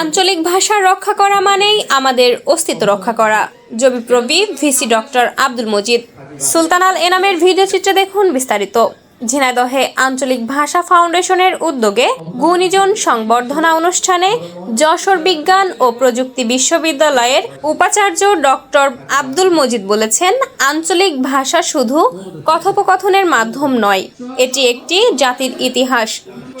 আঞ্চলিক ভাষা রক্ষা করা মানেই আমাদের অস্তিত্ব রক্ষা করা। জবিপ্রবি ভিসি ডক্টর আব্দুল মজিদ। সুলতান আল এনামের ভিডিও চিত্রে দেখুন বিস্তারিত। ঝিনাইদহে আঞ্চলিক ভাষা ফাউন্ডেশনের উদ্যোগে গুণীজন সংবর্ধনা অনুষ্ঠানে যশোর বিজ্ঞান ও প্রযুক্তি বিশ্ববিদ্যালয়ের উপাচার্য ডক্টর আব্দুল মজিদ বলেছেন, আঞ্চলিক ভাষা শুধু কথোপকথনের মাধ্যম নয়, এটি একটি জাতির ইতিহাস,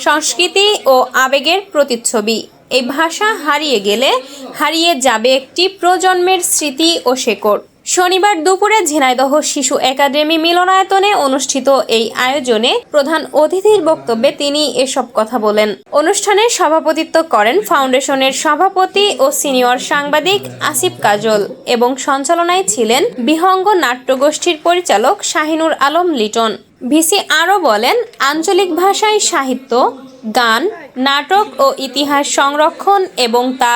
সংস্কৃতি ও আবেগের প্রতিচ্ছবি। এই ভাষা হারিয়ে গেলে হারিয়ে যাবে একটি প্রজন্মের স্মৃতি ও শেকড়। শনিবার দুপুরে ঝিনাইদহ শিশু একাডেমি মিলনায়তনে অনুষ্ঠিত এই আয়োজনে প্রধান অতিথির বক্তব্যে তিনি এসব কথা বলেন। অনুষ্ঠানে সভাপতিত্ব করেন ফাউন্ডেশনের সভাপতি ও সিনিয়র সাংবাদিক আসিফ কাজল এবং সঞ্চালনায় ছিলেন বিহঙ্গ নাট্যগোষ্ঠীর পরিচালক শাহিনুর আলম লিটন। ভিসি আরও বলেন, আঞ্চলিক ভাষায় সাহিত্য গান, নাটক ও ইতিহাস সংরক্ষণ এবং তা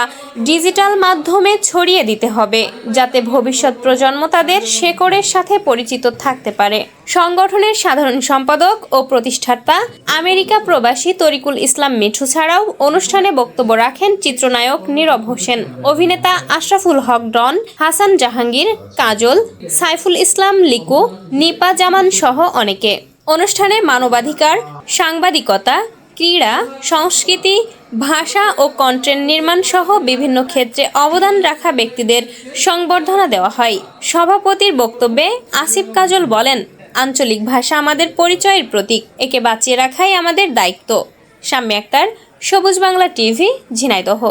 ডিজিটাল মাধ্যমে ছড়িয়ে দিতে হবে, যাতে ভবিষ্যৎ প্রজন্ম তাদের শেকড়ের সাথে পরিচিত থাকতে পারে। সংগঠনের সাধারণ সম্পাদক ও প্রতিষ্ঠাতা আমেরিকা প্রবাসী তরিকুল ইসলাম মিঠু ছাড়াও অনুষ্ঠানে বক্তব্য রাখেন চিত্রনায়ক নীরব হোসেন, অভিনেতা আশরাফুল হক ডন, হাসান জাহাঙ্গীর, কাজল, সাইফুল ইসলাম, লিকু, নিপা জামান সহ অনেকে। অনুষ্ঠানে মানবাধিকার, সাংবাদিকতা ক্রীড়া, সংস্কৃতি, ভাষা ও কন্টেন্ট নির্মাণ সহ বিভিন্ন ক্ষেত্রে অবদান রাখা ব্যক্তিদের সংবর্ধনা দেওয়া হয়। সভাপতির বক্তব্যে আসিফ কাজল বলেন, আঞ্চলিক ভাষা আমাদের পরিচয়ের প্রতীক, একে বাঁচিয়ে রাখাই আমাদের দায়িত্ব। সাম্য আক্তার, সবুজ বাংলা টিভি, ঝিনাইদহ।